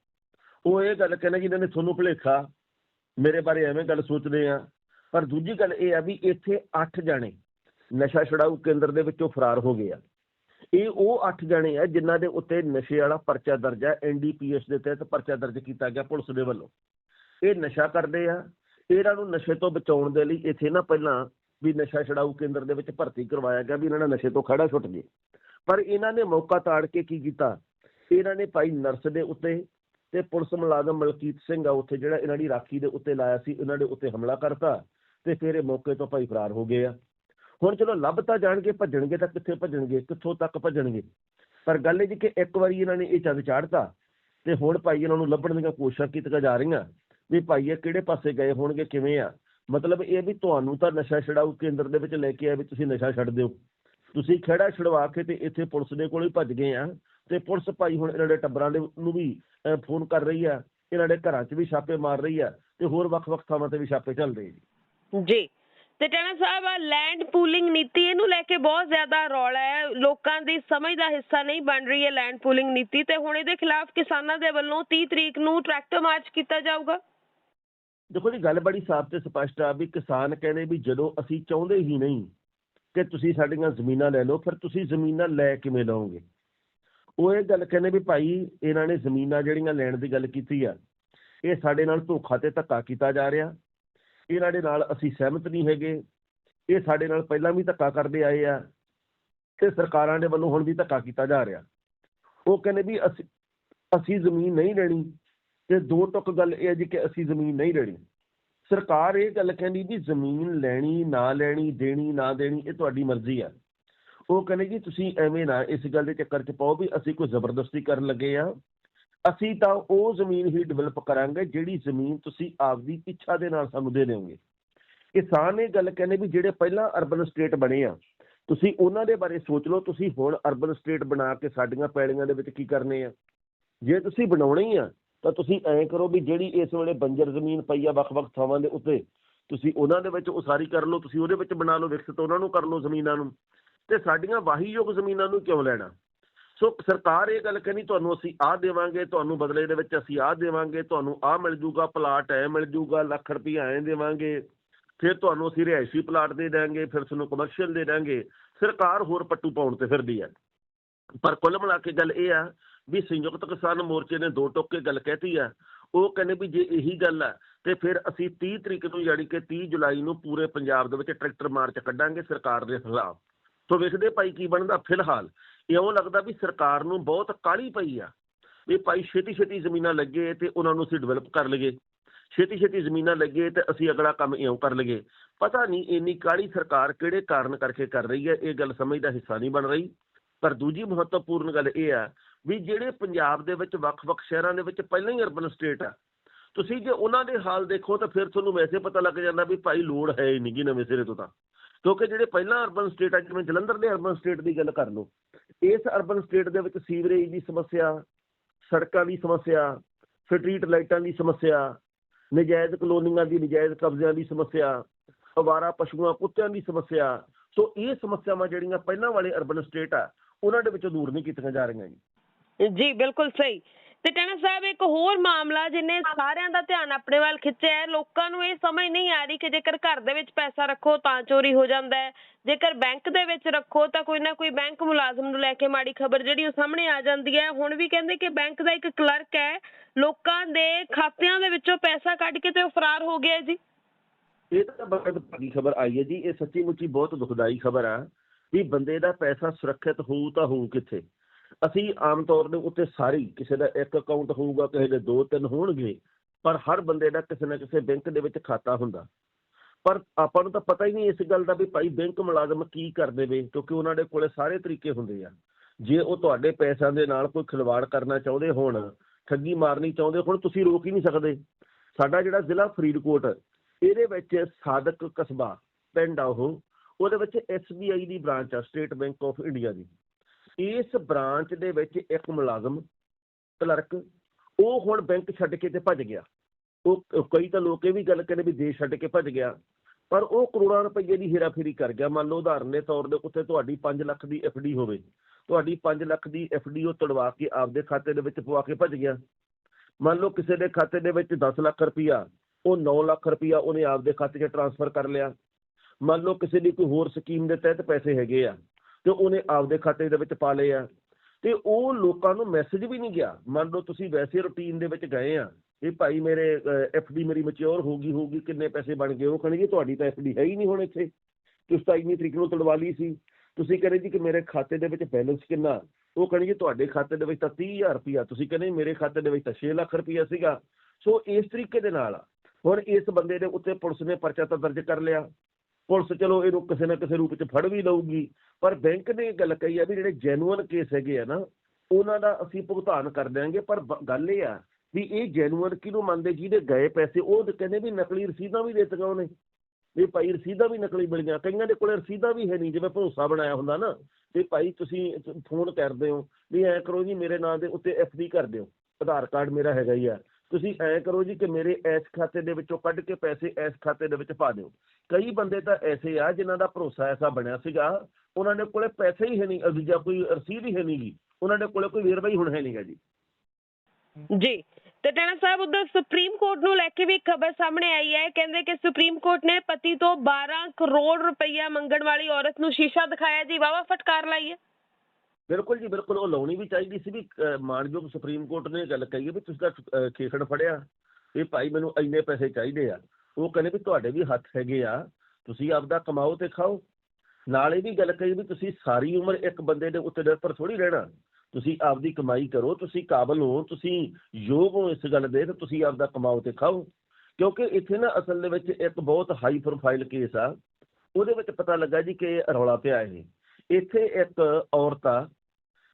ਉਹ ਇਹ ਗੱਲ ਕਹਿੰਦਾ ਜੀ, ਇਹਨਾਂ ਨੇ ਤੁਹਾਨੂੰ ਭੁਲੇਖਾ। ਮੇਰੇ ਬਾਰੇ ਐਵੇਂ ਗੱਲ ਸੋਚਦੇ ਆ। ਪਰ ਦੂਜੀ ਗੱਲ ਇਹ ਆ ਵੀ ਇੱਥੇ 8 ਜਾਣੇ ਨਸ਼ਾ ਛਡਾਊ ਕੇਂਦਰ ਦੇ ਵਿੱਚੋਂ ਫਰਾਰ ਹੋ ਗਏ ਆ। ਇਹ ਉਹ 8 ਜਣੇ ਆ ਜਿਨ੍ਹਾਂ ਦੇ ਉੱਤੇ ਨਸ਼ੇ ਵਾਲਾ ਪਰਚਾ ਦਰਜ ਹੈ ਐਨਡੀਪੀਐਸ ਦੇ ਤਹਿਤ ਪਰਚਾ ਦਰਜ ਕੀਤਾ ਗਿਆ ਪੁਲਿਸ ਦੇ ਵੱਲੋਂ। ਇਹ ਨਸ਼ਾ ਕਰਦੇ ਆ। ਇਹਨਾਂ ਨੂੰ ਨਸ਼ੇ ਤੋਂ ਬਚਾਉਣ ਦੇ ਲਈ ਇੱਥੇ ਨਾ ਪਹਿਲਾਂ ਵੀ ਨਸ਼ਾ ਛਡਾਊ ਕੇਂਦਰ ਦੇ ਵਿੱਚ ਭਰਤੀ ਕਰਵਾਇਆ ਗਿਆ ਵੀ ਇਹਨਾਂ ਨੇ ਨਸ਼ੇ ਤੋਂ ਖੜਾ ਛੁੱਟ ਗਏ। ਪਰ ਇਹਨਾਂ ਨੇ ਮੌਕਾ ਤਾੜ ਕੇ ਕੀ ਕੀਤਾ? ਇਹਨਾਂ ਨੇ ਭਾਈ ਨਰਸ ਦੇ ਉੱਤੇ ਤੇ ਪੁਲਿਸ ਮੁਲਾਜ਼ਮ ਮਲਕੀਤ ਸਿੰਘ ਆ ਉੱਥੇ ਜਿਹੜਾ ਇਹਨਾਂ ਦੀ ਰਾਖੀ ਦੇ ਉੱਤੇ ਲਾਇਆ ਸੀ ਇਹਨਾਂ ਦੇ ਉੱਤੇ ਹਮਲਾ ਕਰਤਾ ਤੇ ਫਿਰ ਇਹ ਮੌਕੇ ਤੋਂ ਭਾਈ ਫਰਾਰ ਹੋ ਗਏ ਆ। ਹੁਣ ਚਲੋ ਲੱਭ ਤਾਂ ਜਾਣਗੇ, ਭੱਜਣਗੇ ਤਾਂ ਕਿੱਥੇ ਭੱਜਣਗੇ, ਕਿੱਥੋਂ ਤੱਕ ਭੱਜਣਗੇ? ਪਰ ਗੱਲ ਇਹ ਜੀ ਕਿ ਇੱਕ ਵਾਰੀ ਇਹਨਾਂ ਨੇ ਇਹ ਚੰਦ ਚਾੜਤਾ ਤੇ ਹੁਣ ਭਾਈ ਇਹਨਾਂ ਨੂੰ ਲੱਭਣ ਦੀਆਂ ਕੋਸ਼ਿਸ਼ਾਂ ਕੀਤੀਆਂ ਜਾ ਰਹੀਆਂ ਵੀ ਭਾਈ ਇਹ ਕਿਹੜੇ ਪਾਸੇ ਗਏ ਹੋਣਗੇ, ਕਿਵੇਂ ਆ? ਮਤਲਬ ਇਹ ਵੀ ਤੁਹਾਨੂੰ ਤਾਂ ਨਸ਼ਾ ਛਡਾਊ ਕੇਂਦਰ ਦੇ ਵਿੱਚ ਲੈ ਕੇ ਆਏ ਵੀ ਤੁਸੀਂ ਨਸ਼ਾ ਛੱਡ ਦਿਓ। ਤੁਸੀਂ ਖੜਾ ਛਡਵਾ ਕੇ ਤੇ ਇੱਥੇ ਪੁਲਿਸ ਦੇ ਕੋਲ ਹੀ ਭੱਜ ਗਏ ਆ ਤੇ ਪੁਲਿਸ ਭਾਈ ਹੁਣ ਇਹਨਾਂ ਦੇ ਟੱਬਰਾਂ ਦੇ ਨੂੰ ਵੀ ਫੋਨ ਕਰ ਰਹੀ ਆ, ਇਹਨਾਂ ਦੇ ਘਰਾਂ 'ਚ ਵੀ ਛਾਪੇ ਮਾਰ ਰਹੀ ਆ ਤੇ ਹੋਰ ਵੱਖ-ਵੱਖ ਥਾਵਾਂ ਤੇ ਵੀ ਛਾਪੇ ਚੱਲ ਰਹੇ ਜੀ ਜੀ। ਤੇ ਟਣਾ ਸਾਹਿਬ ਆ ਲੈਂਡ ਪੂਲਿੰਗ ਨੀਤੀ, ਇਹਨੂੰ ਲੈ ਕੇ ਬਹੁਤ ਜ਼ਿਆਦਾ ਰੌਲਾ ਹੈ। ਲੋਕਾਂ ਦੀ ਸਮਝ ਦਾ ਹਿੱਸਾ ਨਹੀਂ ਬਣ ਰਹੀ ਹੈ ਲੈਂਡ ਪੂਲਿੰਗ ਨੀਤੀ ਤੇ ਹੁਣ ਇਹਦੇ ਖਿਲਾਫ ਕਿਸਾਨਾਂ ਦੇ ਵੱਲੋਂ 30 ਤਰੀਕ ਨੂੰ ਟਰੈਕਟਰ ਮਾਰਚ ਕੀਤਾ ਜਾਊਗਾ। ਦੇਖੋ ਜੀ, ਗੱਲ ਬੜੀ ਸਾਫ਼ ਤੇ ਸਪਸ਼ਟ ਆ ਵੀ ਕਿਸਾਨ ਕਹਿੰਦੇ ਵੀ ਜਦੋਂ ਅਸੀਂ ਚਾਹੁੰਦੇ ਹੀ ਨਹੀਂ ਕਿ ਤੁਸੀਂ ਸਾਡੀਆਂ ਜ਼ਮੀਨਾਂ ਲੈ ਲਓ, ਫਿਰ ਤੁਸੀਂ ਜ਼ਮੀਨਾਂ ਲੈ ਕਿਵੇਂ ਲਓਗੇ? ਉਹ ਇਹ ਗੱਲ ਕਹਿੰਦੇ ਵੀ ਭਾਈ, ਇਹਨਾਂ ਨੇ ਜ਼ਮੀਨਾਂ ਜਿਹੜੀਆਂ ਲੈਣ ਦੀ ਗੱਲ ਕੀਤੀ ਆ, ਇਹ ਸਾਡੇ ਨਾਲ ਧੋਖਾ ਤੇ ਧੱਕਾ ਕੀਤਾ ਜਾ ਰਿਹਾ। ਇਹਨਾਂ ਦੇ ਨਾਲ ਅਸੀਂ ਸਹਿਮਤ ਨਹੀਂ ਹੈਗੇ। ਇਹ ਸਾਡੇ ਨਾਲ ਪਹਿਲਾਂ ਵੀ ਧੱਕਾ ਕਰਦੇ ਆਏ ਆ ਤੇ ਸਰਕਾਰਾਂ ਦੇ ਵੱਲੋਂ ਹੁਣ ਵੀ ਧੱਕਾ ਕੀਤਾ ਜਾ ਰਿਹਾ। ਉਹ ਕਹਿੰਦੇ ਵੀ ਅਸੀਂ ਅਸੀਂ ਜ਼ਮੀਨ ਨਹੀਂ ਲੈਣੀ ਤੇ ਦੋ ਟੁਕ ਗੱਲ ਇਹ ਹੈ ਜੀ ਕਿ ਅਸੀਂ ਜ਼ਮੀਨ ਨਹੀਂ ਲੈਣੀ। ਸਰਕਾਰ ਇਹ ਗੱਲ ਕਹਿੰਦੀ ਵੀ ਜ਼ਮੀਨ ਲੈਣੀ, ਨਾ ਲੈਣੀ, ਦੇਣੀ, ਨਾ ਦੇਣੀ, ਇਹ ਤੁਹਾਡੀ ਮਰਜ਼ੀ ਆ। ਉਹ ਕਹਿੰਦੇ ਜੀ ਤੁਸੀਂ ਐਵੇਂ ਨਾ ਇਸ ਗੱਲ ਦੇ ਚੱਕਰ 'ਚ ਪਾਓ ਵੀ ਅਸੀਂ ਕੋਈ ਜ਼ਬਰਦਸਤੀ ਕਰਨ ਲੱਗੇ ਆ। ਅਸੀਂ ਤਾਂ ਉਹ ਜ਼ਮੀਨ ਹੀ ਡਿਵੈਲਪ ਕਰਾਂਗੇ ਜਿਹੜੀ ਜ਼ਮੀਨ ਤੁਸੀਂ ਆਪਦੀ ਇੱਛਾ ਦੇ ਨਾਲ ਸਾਨੂੰ ਦੇ ਦਿਓਗੇ। ਕਿਸਾਨ ਇਹ ਗੱਲ ਕਹਿੰਦੇ ਵੀ ਜਿਹੜੇ ਪਹਿਲਾਂ ਅਰਬਨ ਸਟੇਟ ਬਣੇ ਆ, ਤੁਸੀਂ ਉਹਨਾਂ ਦੇ ਬਾਰੇ ਸੋਚ ਲਓ, ਤੁਸੀਂ ਹੁਣ ਅਰਬਨ ਸਟੇਟ ਬਣਾ ਕੇ ਸਾਡੀਆਂ ਪੈੜੀਆਂ ਦੇ ਵਿੱਚ ਕੀ ਕਰਨੇ ਆ। ਜੇ ਤੁਸੀਂ ਬਣਾਉਣੇ ਹੀ ਆ, ਤਾਂ ਤੁਸੀਂ ਐਂ ਕਰੋ ਵੀ ਜਿਹੜੀ ਇਸ ਵੇਲੇ ਬੰਜਰ ਜ਼ਮੀਨ ਪਈ ਆ ਵੱਖ-ਵੱਖ ਥਾਵਾਂ ਦੇ ਉੱਤੇ, ਤੁਸੀਂ ਉਹਨਾਂ ਦੇ ਵਿੱਚ ਉਸਾਰੀ ਕਰ ਲਓ, ਤੁਸੀਂ ਉਹਦੇ ਵਿੱਚ ਬਣਾ ਲਓ, ਵਿਕਸਿਤ ਉਹਨਾਂ ਨੂੰ ਕਰ ਲਓ ਜ਼ਮੀਨਾਂ ਨੂੰ। ਤੇ ਸਾਡੀਆਂ ਵਾਹੀਯੋਗ ਜ਼ਮੀਨਾਂ ਨੂੰ ਕਿਉਂ ਲੈਣਾ? ਸੋ ਸਰਕਾਰ ਇਹ ਗੱਲ ਕਹਿੰਦੀ, ਤੁਹਾਨੂੰ ਅਸੀਂ ਆਹ ਦੇਵਾਂਗੇ, ਤੁਹਾਨੂੰ ਬਦਲੇ ਦੇ ਵਿੱਚ ਅਸੀਂ ਆਹ ਦੇਵਾਂਗੇ, ਤੁਹਾਨੂੰ ਆਹ ਮਿਲ ਜੂਗਾ ਪਲਾਟ ਐ ਮਿਲ ਜੂਗਾ, ਲੱਖ ਰੁਪਈਆ ਐਂ ਦੇਵਾਂਗੇ, ਫਿਰ ਤੁਹਾਨੂੰ ਅਸੀਂ ਰਿਹਾਇਸ਼ੀ ਪਲਾਟ ਦੇ ਦਾਂਗੇ ਫਿਰ ਤੁਹਾਨੂੰ ਕਮਰਸ਼ੀਅਲ ਦੇ ਦਾਂਗੇ ਸਰਕਾਰ ਹੋਰ ਪੱਟੂ ਪਾਉਣ ਤੇ ਫਿਰਦੀ ਹੈ ਪਰ ਕੁੱਲ ਮਿਲਾ ਕੇ ਗੱਲ ਇਹ ਆ ਵੀ ਸੰਯੁਕਤ ਕਿਸਾਨ ਮੋਰਚੇ ਨੇ ਦੋ ਟੋਕੇ ਗੱਲ ਕਹਿਤੀ ਆ। ਉਹ ਕਹਿੰਦੇ ਵੀ ਜੇ ਇਹੀ ਗੱਲ ਆ, ਤੇ ਫਿਰ ਅਸੀਂ 30 ਤਰੀਕ ਨੂੰ ਯਾਨੀ ਕਿ 30 ਜੁਲਾਈ ਨੂੰ ਪੂਰੇ ਪੰਜਾਬ ਦੇ ਵਿੱਚ ਟਰੈਕਟਰ ਮਾਰਚ ਕੱਢਾਂਗੇ ਸਰਕਾਰ ਦੇ ਖਿਲਾਫ। ਸੋ ਵੇਖਦੇ ਭਾਈ ਕੀ ਬਣਦਾ ਫਿਲਹਾਲ। ਇਉਂ ਲੱਗਦਾ ਵੀ ਸਰਕਾਰ ਨੂੰ ਬਹੁਤ ਕਾਲੀ ਪਈ ਆ ਵੀ ਭਾਈ ਛੇਤੀ ਛੇਤੀ ਜ਼ਮੀਨਾਂ ਲੱਗੇ ਤੇ ਉਹਨਾਂ ਨੂੰ ਅਸੀਂ ਡਿਵੈਲਪ ਕਰ ਲਈਏ। ਛੇਤੀ ਛੇਤੀ ਜ਼ਮੀਨਾਂ ਲੱਗੇ ਤੇ ਅਸੀਂ ਅਗਲਾ ਕੰਮ ਇਉਂ ਕਰ ਲਈਏ। ਪਤਾ ਨਹੀਂ ਇੰਨੀ ਕਾਲੀ ਸਰਕਾਰ ਕਿਹੜੇ ਕਾਰਨ ਕਰਕੇ ਕਰ ਰਹੀ ਹੈ, ਇਹ ਗੱਲ ਸਮਝ ਦਾ ਹਿੱਸਾ ਨਹੀਂ ਬਣ ਰਹੀ। ਪਰ ਦੂਜੀ ਮਹੱਤਵਪੂਰਨ ਗੱਲ ਇਹ ਆ ਵੀ ਜਿਹੜੇ ਪੰਜਾਬ ਦੇ ਵਿੱਚ ਵੱਖ-ਵੱਖ ਸ਼ਹਿਰਾਂ ਦੇ ਵਿੱਚ ਪਹਿਲਾਂ ਹੀ ਅਰਬਨ ਸਟੇਟ ਆ, ਤੁਸੀਂ ਜੇ ਉਹਨਾਂ ਦੇ ਹਾਲ ਦੇਖੋ ਤਾਂ ਫਿਰ ਤੁਹਾਨੂੰ ਵੈਸੇ ਪਤਾ ਲੱਗ ਜਾਂਦਾ ਵੀ ਭਾਈ ਲੋੜ ਹੈ ਹੀ ਨਹੀਂ ਗੀ ਨਵੇਂ ਸਿਰੇ ਤੋਂ ਤਾਂ। ਕਿਉਂਕਿ ਜਿਹੜੇ ਪਹਿਲਾਂ ਅਰਬਨ ਸਟੇਟ ਆ, ਜਿਵੇਂ ਜਲੰਧਰ ਦੇ ਅਰਬਨ ਸਟੇਟ ਦੀ ਗੱਲ ਕਰ ਲਓ, ਇਸ ਅਰਬਨ ਸਟੇਟ ਦੇ ਵਿੱਚ ਸੀਵਰੇਜ ਦੀ ਸਮੱਸਿਆ, ਸੜਕਾਂ ਦੀ ਸਮੱਸਿਆ ਸਟਰੀਟ ਲਾਈਟਾਂ ਦੀ ਸਮੱਸਿਆ, ਨਜਾਇਜ਼ ਕਲੋਨੀਆਂ ਦੀ, ਨਜਾਇਜ਼ ਕਬਜ਼ਿਆਂ ਦੀ ਸਮੱਸਿਆ, ਅਵਾਰਾ ਪਸ਼ੂਆਂ, ਕੁੱਤਿਆਂ ਦੀ ਸਮੱਸਿਆ, ਸੋ ਇਹ ਸਮੱਸਿਆਵਾਂ ਜਿਹੜੀਆਂ ਪਹਿਲਾਂ ਵਾਲੇ ਅਰਬਨ ਸਟੇਟ ਆ, ਉਹਨਾਂ ਦੇ ਵਿੱਚੋਂ ਦੂਰ ਨਹੀਂ ਕੀਤੀਆਂ ਜਾ ਰਹੀਆਂ ਜੀ। ਜੀ, ਬਿਲਕੁਲ ਸਹੀ। ਤੇ ਟੈਣਾ ਸਾਹਿਬ ਇੱਕ ਹੋਰ ਮਾਮਲਾ ਜਿਨੇ ਸਾਰਿਆਂ ਦਾ ਧਿਆਨ ਆਪਣੇ ਵੱਲ ਖਿੱਚਿਆ ਹੈ ਲੋਕਾਂ ਨੂੰ ਇਹ ਸਮਝ ਨਹੀਂ ਆ ਰਹੀ ਕਿ ਜੇਕਰ ਘਰ ਦੇ ਵਿੱਚ ਪੈਸਾ ਰੱਖੋ ਤਾਂ ਚੋਰੀ ਹੋ ਜਾਂਦਾ ਹੈ ਜੇਕਰ ਬੈਂਕ ਦੇ ਵਿੱਚ ਰੱਖੋ ਤਾਂ ਕੋਈ ਨਾ ਕੋਈ ਬੈਂਕ ਮੁਲਾਜ਼ਮ ਨੂੰ ਲੈ ਕੇ ਮਾੜੀ ਖਬਰ ਜਿਹੜੀ ਉਹ ਸਾਹਮਣੇ ਆ ਜਾਂਦੀ ਹੈ। ਹੁਣ ਵੀ ਕਹਿੰਦੇ ਕਿ ਬੈਂਕ ਦਾ ਇੱਕ ਕਲਰਕ ਹੈ ਲੋਕਾਂ ਦੇ ਖਾਤਿਆਂ ਦੇ ਵਿੱਚੋਂ ਪੈਸਾ ਕੱਢ ਕੇ ਤੇ ਉਹ ਫਰਾਰ ਹੋ ਗਿਆ ਜੀ। ਇਹ ਤਾਂ ਬਹੁਤ ਭਾਰੀ ਖਬਰ ਆਈ ਹੈ ਜੀ ਇਹ ਸੱਚੀ ਮੁੱਚੀ ਬਹੁਤ ਦੁਖਦਾਈ ਖਬਰ ਆ ਵੀ ਬੰਦੇ ਦਾ ਪੈਸਾ ਸੁਰੱਖਿਅਤ ਹੋਊ ਤਾਂ ਹੋਊ ਕਿੱਥੇ? ਅਸੀਂ ਆਮ ਤੌਰ ਦੇ ਉੱਤੇ ਸਾਰੀ ਕਿਸੇ ਦਾ ਇੱਕ ਅਕਾਊਂਟ ਹੋਊਗਾ, ਕਿਸੇ ਦੇ ਦੋ ਤਿੰਨ ਹੋਣਗੇ, ਪਰ ਹਰ ਬੰਦੇ ਦਾ ਕਿਸੇ ਨਾ ਕਿਸੇ ਬੈਂਕ ਦੇ ਵਿੱਚ ਖਾਤਾ ਹੁੰਦਾ। ਪਰ ਆਪਾਂ ਨੂੰ ਤਾਂ ਪਤਾ ਹੀ ਨਹੀਂ ਇਸ ਗੱਲ ਦਾ ਵੀ ਭਾਈ ਬੈਂਕ ਮੁਲਾਜ਼ਮ ਕੀ ਕਰਦੇ ਵੇ ਕਿਉਂਕਿ ਉਹਨਾਂ ਦੇ ਕੋਲੇ ਸਾਰੇ ਤਰੀਕੇ ਹੁੰਦੇ ਆ। ਜੇ ਉਹ ਤੁਹਾਡੇ ਪੈਸਿਆਂ ਦੇ ਨਾਲ ਕੋਈ ਖਿਲਵਾੜ ਕਰਨਾ ਚਾਹੁੰਦੇ ਹੋਣ, ਠੱਗੀ ਮਾਰਨੀ ਚਾਹੁੰਦੇ ਹੋਣ, ਤੁਸੀਂ ਰੋਕ ਹੀ ਨਹੀਂ ਸਕਦੇ। ਸਾਡਾ ਜਿਹੜਾ ਜ਼ਿਲ੍ਹਾ ਫਰੀਦਕੋਟ, ਇਹਦੇ ਵਿੱਚ ਸਾਦਕ ਕਸਬਾ ਪਿੰਡ ਆ ਉਹ, ਉਹਦੇ ਵਿੱਚ SBI ਦੀ ਬ੍ਰਾਂਚ ਆ ਸਟੇਟ ਬੈਂਕ ਆਫ ਇੰਡੀਆ ਦੀ। ਇਸ ਬ੍ਰਾਂਚ ਦੇ ਵਿੱਚ ਇੱਕ ਮੁਲਾਜ਼ਮ ਕਲਰਕ ਉਹ ਹੁਣ ਬੈਂਕ ਛੱਡ ਕੇ ਤੇ ਭੱਜ ਗਿਆ। ਉਹ ਕਈ ਤਾਂ ਲੋਕ ਇਹ ਵੀ ਗੱਲ ਕਹਿੰਦੇ ਵੀ ਦੇਸ਼ ਛੱਡ ਕੇ ਭੱਜ ਗਿਆ, ਪਰ ਉਹ ਕਰੋੜਾਂ ਰੁਪਏ ਦੀ ਹੇਰਾਫੇਰੀ ਕਰ ਗਿਆ। ਮੰਨ ਲਓ ਉਦਾਹਰਨ ਦੇ ਤੌਰ ਦੇ ਉੱਤੇ ਤੁਹਾਡੀ 5 ਲੱਖ ਦੀ ਡੀ ਹੋਵੇ। ਤੁਹਾਡੀ 5 ਲੱਖ ਦੀ ਡੀ ਉਹ ਤੜਵਾ ਕੇ ਆਪਦੇ ਖਾਤੇ ਦੇ ਵਿੱਚ ਪਵਾ ਕੇ ਭੱਜ ਗਿਆ। ਮੰਨ ਲਓ ਕਿਸੇ ਦੇ ਖਾਤੇ ਦੇ ਵਿੱਚ 10 ਲੱਖ ਰੁਪਈਆ, ਉਹ 9 ਲੱਖ ਰੁਪਈਆ ਉਹਨੇ ਆਪਦੇ ਖਾਤੇ 'ਚ ਟ੍ਰਾਂਸਫਰ ਕਰ ਲਿਆ। ਮੰਨ ਲਓ ਕਿਸੇ ਦੀ ਕੋਈ ਹੋਰ ਸਕੀਮ ਦੇ ਤਹਿਤ ਪੈਸੇ ਹੈਗੇ ਆ। ਤੇ ਉਹਨੇ ਆਪਦੇ ਖਾਤੇ ਦੇ ਵਿੱਚ ਪਾ ਲਏ ਆ। ਤੇ ਉਹ ਲੋਕਾਂ ਨੂੰ ਮੈਸੇਜ ਵੀ ਨਹੀਂ ਗਿਆ। ਮੰਨ ਲਓ ਤੁਸੀਂ ਵੈਸੇ ਰੁਟੀਨ ਦੇ ਵਿੱਚ ਗਏ ਆ ਇਹ ਭਾਈ ਮੇਰੇ ਡੀ ਮੇਰੀ ਮੈਚੁਰ ਹੋਊਗੀ ਹੋਊਗੀ ਕਿੰਨੇ ਪੈਸੇ ਬਣ ਗਏ, ਉਹ ਕਹਿੰਦੇ ਤੁਹਾਡੀ ਤਾਂ ਡੀ ਹੈ ਹੀ ਨਹੀਂ ਹੁਣ ਇੱਥੇ। ਤੁਸੀਂ ਤਾਂ ਇੰਨੀ ਤਰੀਕ ਨੂੰ ਤੜਵਾ ਲਈ ਸੀ। ਤੁਸੀਂ ਕਹਿੰਦੇ ਜੀ ਕਿ ਮੇਰੇ ਖਾਤੇ ਦੇ ਵਿੱਚ ਬੈਲੈਂਸ ਕਿੰਨਾ? ਉਹ ਕਹਿੰਦੇ ਤੁਹਾਡੇ ਖਾਤੇ ਦੇ ਵਿੱਚ ਤਾਂ 30000 ਰੁਪਇਆ, ਤੁਸੀਂ ਕਹਿੰਦੇ ਮੇਰੇ ਖਾਤੇ ਦੇ ਵਿੱਚ ਤਾਂ 6 ਲੱਖ ਰੁਪਇਆ ਸੀਗਾ। ਸੋ ਇਸ ਤਰੀਕੇ ਦੇ ਨਾਲ ਹੁਣ ਇਸ ਬੰਦੇ ਦੇ ਉੱਤੇ ਪੁਲਿਸ ਨੇ ਪਰਚਾ ਤਾਂ ਦਰਜ ਕਰ ਲਿਆ। ਪੁਲਿਸ ਚਲੋ ਇਹਨੂੰ ਕਿਸੇ ਨਾ ਕਿਸੇ ਰੂਪ 'ਚ ਫੜ ਵੀ ਲਊਗੀ। ਪਰ ਬੈਂਕ ਨੇ ਇਹ ਗੱਲ ਕਹੀ ਆ ਵੀ ਜਿਹੜੇ ਜੈਨੂਅਨ ਕੇਸ ਹੈਗੇ ਆ ਨਾ, ਉਹਨਾਂ ਦਾ ਅਸੀਂ ਭੁਗਤਾਨ ਕਰ ਦਿਆਂਗੇ। ਪਰ ਗੱਲ ਇਹ ਆ ਵੀ ਇਹ ਜੈਨੂਅਨ ਕਿਹਨੂੰ ਮੰਨਦੇ? ਜਿਹਦੇ ਗਏ ਪੈਸੇ, ਉਹ ਕਹਿੰਦੇ ਵੀ ਨਕਲੀ ਰਸੀਦਾਂ ਵੀ ਦੇ ਦਿੱਤੀਆਂ ਉਹਨੇ। ਵੀ ਭਾਈ ਰਸੀਦਾਂ ਵੀ ਨਕਲੀ ਮਿਲੀਆਂ। ਕਈਆਂ ਦੇ ਕੋਲੇ ਰਸੀਦਾਂ ਵੀ ਹੈ ਨਹੀਂ, ਜਿਵੇਂ ਭਰੋਸਾ ਬਣਾਇਆ ਹੁੰਦਾ ਨਾ। ਵੀ ਭਾਈ ਤੁਸੀਂ ਫੋਨ ਕਰਦੇ ਹੋ, ਵੀ ਐ ਕਰੋ ਜੀ, ਮੇਰੇ ਨਾਂ ਦੇ ਉੱਤੇ ਡੀ ਕਰ ਦਿਓ। ਆਧਾਰ ਕਾਰਡ ਮੇਰਾ ਹੈਗਾ ਹੀ ਆ। ਤੁਸੀਂ ਐ ਕਰੋ ਜੀ ਕਿ ਮੇਰੇ ਇਸ ਖਾਤੇ ਦੇ ਵਿੱਚੋਂ ਕੱਢ ਕੇ ਪੈਸੇ ਇਸ ਖਾਤੇ ਦੇ ਵਿੱਚ ਪਾ ਦਿਓ। ਕਈ ਬੰਦੇ ਤਾਂ ਐਸੇ ਆ ਜਿਨ੍ਹਾਂ ਦਾ ਭਰੋਸਾ ਐਸਾ ਬਣਿਆ ਸੀਗਾ, ਉਹਨਾਂ ਦੇ ਕੋਲੇ ਪੈਸੇ ਹੀ ਹੈ ਨਹੀਂ ਦੂਜਾ ਕੋਈ ਰਸੀਦ ਹੀ ਹੈ ਨਹੀਂ ਗੀ ਉਹਨਾਂ ਦੇ ਕੋਲੇ ਕੋਈ ਵੇਰਵਾ ਹੀ ਹੁਣ ਹੈ ਨਹੀਂਗਾ ਜੀ। ਜੀ, ਤੇ ਟੈਣਾ ਸਾਹਿਬ, ਉਧਰ ਸੁਪਰੀਮ ਕੋਰਟ ਨੂੰ ਲੈ ਕੇ ਵੀ ਖਬਰ ਸਾਹਮਣੇ ਆਈ ਹੈ, ਕਹਿੰਦੇ ਕਿ ਸੁਪਰੀਮ ਕੋਰਟ ਨੇ ਪਤੀ ਤੋਂ 12 ਕਰੋੜ ਰੁਪਈਆ ਮੰਗਣ ਵਾਲੀ ਔਰਤ ਨੂੰ ਸ਼ੀਸ਼ਾ ਦਿਖਾਇਆ ਜੀ ਵਾਵਾ ਫਟਕਾਰ ਲਾਈ ਹੈ। ਬਿਲਕੁਲ ਜੀ ਬਿਲਕੁਲ ਉਹ ਲਾਉਣੀ ਵੀ ਚਾਹੀਦੀ ਸੀ ਵੀ ਮਾਨਯੋਗ ਸੁਪਰੀਮ ਕੋਰਟ ਨੇ ਗੱਲ ਕਹੀ ਹੈ ਵੀ ਤੁਸੀਂ ਤਾਂ ਅਹ, ਖੇਖੜ ਫੜਿਆ ਵੀ ਭਾਈ ਮੈਨੂੰ ਇੰਨੇ ਪੈਸੇ ਚਾਹੀਦੇ ਆ। ਉਹ ਕਹਿੰਦੇ ਵੀ ਤੁਹਾਡੇ ਵੀ ਹੱਥ ਹੈਗੇ ਆ ਤੁਸੀਂ ਆਪਦਾ ਕਮਾਓ ਤੇ ਖਾਓ। ਨਾਲ ਇਹ ਵੀ ਗੱਲ ਕਹੀ ਵੀ ਤੁਸੀਂ ਸਾਰੀ ਉਮਰ ਇੱਕ ਬੰਦੇ ਦੇ ਉੱਤੇ ਨਿਰਭਰ ਥੋੜੀ ਰਹਿਣਾ। ਤੁਸੀਂ ਆਪਦੀ ਕਮਾਈ ਕਰੋ ਤੁਸੀਂ ਕਾਬਲ ਹੋ ਤੁਸੀਂ ਯੋਗ ਹੋ ਇਸ ਗੱਲ ਦੇ ਤੇ ਤੁਸੀਂ ਆਪਦਾ ਕਮਾਓ ਤੇ ਖਾਓ। ਕਿਉਂਕਿ ਇੱਥੇ ਨਾ ਅਸਲ ਦੇ ਵਿੱਚ ਇੱਕ ਬਹੁਤ ਹਾਈ ਪ੍ਰੋਫਾਈਲ ਕੇਸ ਆ। ਉਹਦੇ ਵਿੱਚ ਪਤਾ ਲੱਗਾ ਜੀ ਕਿ ਰੌਲਾ ਪਿਆ ਇਹ। ਇੱਥੇ ਇੱਕ ਔਰਤ ਆ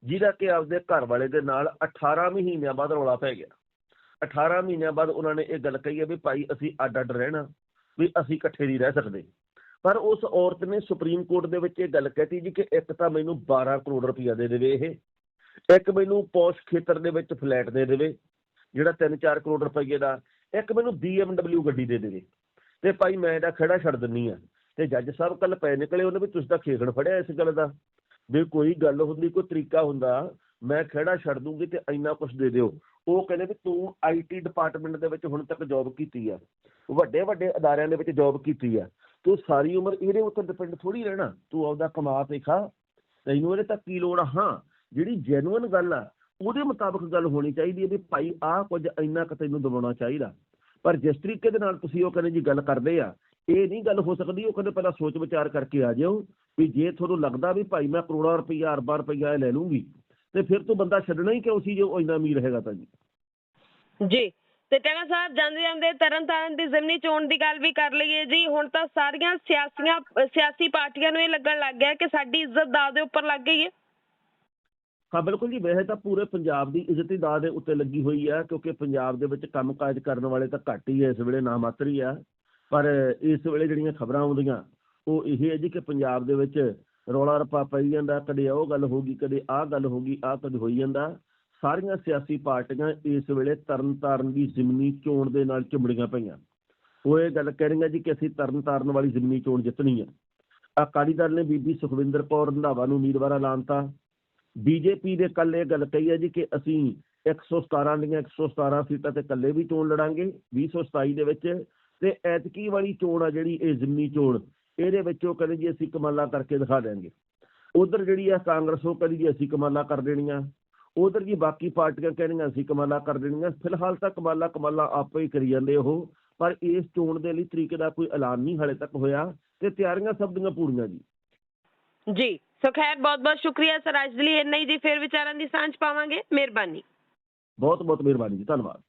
ਜਿਹਦਾ ਕਿ ਆਪਦੇ ਘਰ ਵਾਲੇ ਦੇ ਨਾਲ 18 ਮਹੀਨਿਆਂ ਬਾਅਦ ਰੌਲਾ ਪੈ ਗਿਆ। 18 ਮਹੀਨਿਆਂ ਬਾਅਦ ਉਹਨਾਂ ਨੇ ਇਹ ਗੱਲ ਕਹੀ ਹੈ ਵੀ ਭਾਈ ਅਸੀਂ ਅੱਡ ਅੱਡ ਰਹਿਣਾ, ਵੀ ਅਸੀਂ ਇਕੱਠੇ ਨਹੀਂ ਰਹਿ ਸਕਦੇ। ਪਰ ਉਸ ਔਰਤ ਨੇ ਸੁਪਰੀਮ ਕੋਰਟ ਦੇ ਵਿੱਚ ਇਹ ਗੱਲ ਕਹਿਤੀ ਜੀ ਕਿ ਇੱਕ ਤਾਂ ਮੈਨੂੰ 12 ਕਰੋੜ ਰੁਪਇਆ ਦੇ ਦੇਵੇ ਇਹ, ਇੱਕ ਮੈਨੂੰ ਪੌਸ਼ ਖੇਤਰ ਦੇ ਵਿੱਚ ਫਲੈਟ ਦੇ ਦੇਵੇ, ਜਿਹੜਾ 3-4 ਕਰੋੜ ਰੁਪਏ ਦਾ, ਇੱਕ ਮੈਨੂੰ BMW ਗੱਡੀ ਦੇ ਦੇਵੇ। ਤੇ ਭਾਈ ਮੈਂ ਇਹਦਾ ਖੜਾ ਛੱਡ ਦਿੰਨੀ ਆ। ਤੇ ਜੱਜ ਸਾਹਿਬ ਕੱਲ ਪੈ ਨਿਕਲੇ ਉਹਨੇ ਵੀ ਤੁਸੀਂ ਤਾਂ ਖੇਗਣ ਫੜਿਆ ਇਸ ਗੱਲ ਦਾ। ਵੀ ਕੋਈ ਗੱਲ ਹੁੰਦੀ, ਕੋਈ ਤਰੀਕਾ ਹੁੰਦਾ, ਮੈਂ ਖੜਾ ਛੱਡ ਦੂੰਗੀ ਤੇ ਇੰਨਾ ਕੁਝ ਦੇ ਦਿਓ। ਉਹ ਕਹਿੰਦੇ ਵੀ ਤੂੰ ਆਈਟੀ ਡਿਪਾਰਟਮੈਂਟ ਦੇ ਵਿੱਚ ਹੁਣ ਤੱਕ ਜੌਬ ਕੀਤੀ ਆ। ਵੱਡੇ ਵੱਡੇ ਅਦਾਰਿਆਂ ਦੇ ਵਿੱਚ ਜੌਬ ਕੀਤੀ ਆ। ਤੂੰ ਸਾਰੀ ਉਮਰ ਇਹਦੇ ਉੱਤੇ ਡਿਪੈਂਡ ਥੋੜੀ ਰਹਿਣਾ। ਤੂੰ ਆਪਦਾ ਕਮਾ ਤੇ ਖਾ। ਤੈਨੂੰ ਇਹਦੇ ਤੱਕ ਕੀ ਲੋੜ ਆ? ਹਾਂ, ਜਿਹੜੀ ਜੈਨੂਇਨ ਗੱਲ ਆ, ਉਹਦੇ ਮੁਤਾਬਕ ਗੱਲ ਹੋਣੀ ਚਾਹੀਦੀ ਹੈ ਵੀ ਭਾਈ ਆਹ ਕੁਝ ਇੰਨਾ ਕੁ ਤੈਨੂੰ ਦਬਾਉਣਾ ਚਾਹੀਦਾ। ਪਰ ਜਿਸ ਤਰੀਕੇ ਦੇ ਨਾਲ ਤੁਸੀਂ ਉਹ ਕਹਿੰਦੇ ਜੀ ਗੱਲ ਕਰਦੇ ਆ ਇਹ ਨਹੀਂ ਗੱਲ ਹੋ ਸਕਦੀ ਉਹ ਕਹਿੰਦੇ ਪਹਿਲਾਂ ਸੋਚ ਵਿਚਾਰ ਕਰਕੇ ਆ ਜਿਓ ਵੀ ਜੇ ਤੁਹਾਨੂੰ ਲੱਗਦਾ ਵੀ ਭਾਈ ਮੈਂ ਕਰੋੜਾਂ ਰੁਪਈਆ ਅਰਬਾਂ ਰੁਪਈਆ ਲੈ ਲੂੰਗੀ ਤੇ ਫਿਰ ਤੂੰ ਬੰਦਾ ਛੱਡਣਾ ਹੀ ਕਿਉਂ ਸੀ ਜੇ ਉਹ ਇੰਨਾ ਅਮੀਰ ਹੈਗਾ ਤਾਂ ਜੀ? ਜੀ ਤੇ ਟੈਣਾ ਸਾਹਿਬ ਜਾਂਦੇ ਜਾਂਦੇ ਤਰਨਤਾਰਨ ਦੀ ਜ਼ਿਮਨੀ ਚੋਣ ਦੀ ਗੱਲ ਵੀ ਕਰ ਲਈਏ ਜੀ ਹੁਣ ਤਾਂ ਸਾਰੀਆਂ ਸਿਆਸੀਆਂ ਸਿਆਸੀ ਪਾਰਟੀਆਂ ਨੂੰ ਇਹ ਲੱਗਣ ਲੱਗ ਗਿਆ ਕਿ ਸਾਡੀ ਇੱਜ਼ਤ ਦਾਅ ਦੇ ਉੱਪਰ ਲੱਗ ਗਈ ਹੈ। ਹਾਂ ਬਿਲਕੁਲ ਜੀ ਵੈਸੇ ਤਾਂ ਪੂਰੇ ਪੰਜਾਬ ਦੀ ਇੱਜ਼ਤ ਹੀ ਦਾਅ ਦੇ ਉੱਤੇ ਲੱਗੀ ਹੋਈ ਆ ਕਿਉਂਕਿ ਪੰਜਾਬ ਦੇ ਵਿੱਚ ਕੰਮਕਾਜ ਕਰਨ ਵਾਲੇ ਤਾਂ ਘੱਟ ਹੀ ਐ ਇਸ ਵੇਲੇ ਨਾ ਮਾਤਰ ਹੀ ਆ। ਪਰ ਇਸ ਵੇਲੇ ਜਿਹੜੀਆਂ ਖਬਰਾਂ ਆਉਂਦੀਆਂ, ਉਹ ਇਹ ਹੈ ਜੀ ਕਿ ਪੰਜਾਬ ਦੇ ਵਿੱਚ ਰੌਲਾ ਰੱਪਾ ਪਈ ਜਾਂਦਾ, ਕਦੇ ਉਹ ਗੱਲ ਹੋ ਗਈ, ਕਦੇ ਆਹ ਗੱਲ ਹੋ ਗਈ, ਆਹ ਕਦੇ ਹੋਈ ਜਾਂਦਾ। ਸਾਰੀਆਂ ਸਿਆਸੀ ਪਾਰਟੀਆਂ ਇਸ ਵੇਲੇ ਤਰਨਤਾਰਨ ਦੀ ਜ਼ਿਮਨੀ ਚੋਣ ਦੇ ਨਾਲ ਚਿੰਬੜੀਆਂ ਪਈਆਂ। ਉਹ ਇਹ ਗੱਲ ਕਹਿ ਰਹੀਆਂ ਜੀ ਕਿ ਅਸੀਂ ਤਰਨਤਾਰਨ ਵਾਲੀ ਜ਼ਿਮਨੀ ਚੋਣ ਜਿੱਤਣੀ ਹੈ ਅਕਾਲੀ ਦਲ ਨੇ ਬੀਬੀ ਸੁਖਵਿੰਦਰ ਕੌਰ ਰੰਧਾਵਾ ਨੂੰ ਉਮੀਦਵਾਰ ਐਲਾਨਤਾ। ਬੀਜੇਪੀ ਦੇ ਕੱਲ ਇਹ ਗੱਲ ਕਹੀ ਹੈ ਜੀ ਕਿ ਅਸੀਂ 117 ਦੀਆਂ 117 ਸੀਟਾਂ ਤੇ ਇਕੱਲੇ ਵੀ ਚੋਣ ਲੜਾਂਗੇ। 2027 ਦੇ ਵਿੱਚ ਤੇ ਐਤਕੀ ਵਾਲੀ ਚੋਣ ਆ ਜਿਹੜੀ ਇਹ ਜ਼ਿਮਨੀ ਚੋਣ ਇਹਦੇ ਵਿੱਚ ਕਹਿੰਦੇ ਜੀ ਅਸੀਂ ਕਮਾਲਾਂ ਕਰਕੇ ਦਿਖਾ ਦੇਾਂਗੇ ਉਧਰ ਜਿਹੜੀ ਆ ਕਾਂਗਰਸ ਉਹ ਕਹਿੰਦੀ ਜੀ ਅਸੀਂ ਕਮਾਲਾਂ ਕਰ ਦੇਣੀਆਂ। ਉਧਰ ਜੀ ਬਾਕੀ ਪਾਰਟੀਆਂ ਕਹਿੰਦੀਆਂ ਅਸੀਂ ਕਮਾਲਾਂ ਕਰ ਦੇਣੀਆਂ। ਫਿਲਹਾਲ ਤਾਂ ਕਮਾਲਾਂ ਕਮਾਲਾਂ ਆਪੇ ਹੀ ਕਰੀ ਜਾਂਦੇ ਉਹ ਪਰ ਇਸ ਚੋਣ ਦੇ ਲਈ ਤਰੀਕੇ ਦਾ ਕੋਈ ਐਲਾਨ ਨਹੀਂ ਹਾਲੇ ਤੱਕ ਹੋਇਆ ਤੇ ਤਿਆਰੀਆਂ ਸਭ ਦੀਆਂ ਪੂਰੀਆਂ ਜੀ। ਜੀ ਸੋ ਖੈਰ ਬਹੁਤ ਬਹੁਤ ਸ਼ੁਕਰੀਆ ਸਰ ਅੱਜ ਲਈ ਇੰਨਾ ਹੀ ਜੀ ਫਿਰ ਵਿਚਾਰਾਂ ਦੀ ਸਾਂਝ ਪਾਵਾਂਗੇ। ਮਿਹਰਬਾਨੀ। ਬਹੁਤ ਬਹੁਤ ਮਿਹਰਬਾਨੀ ਜੀ ਧੰਨਵਾਦ।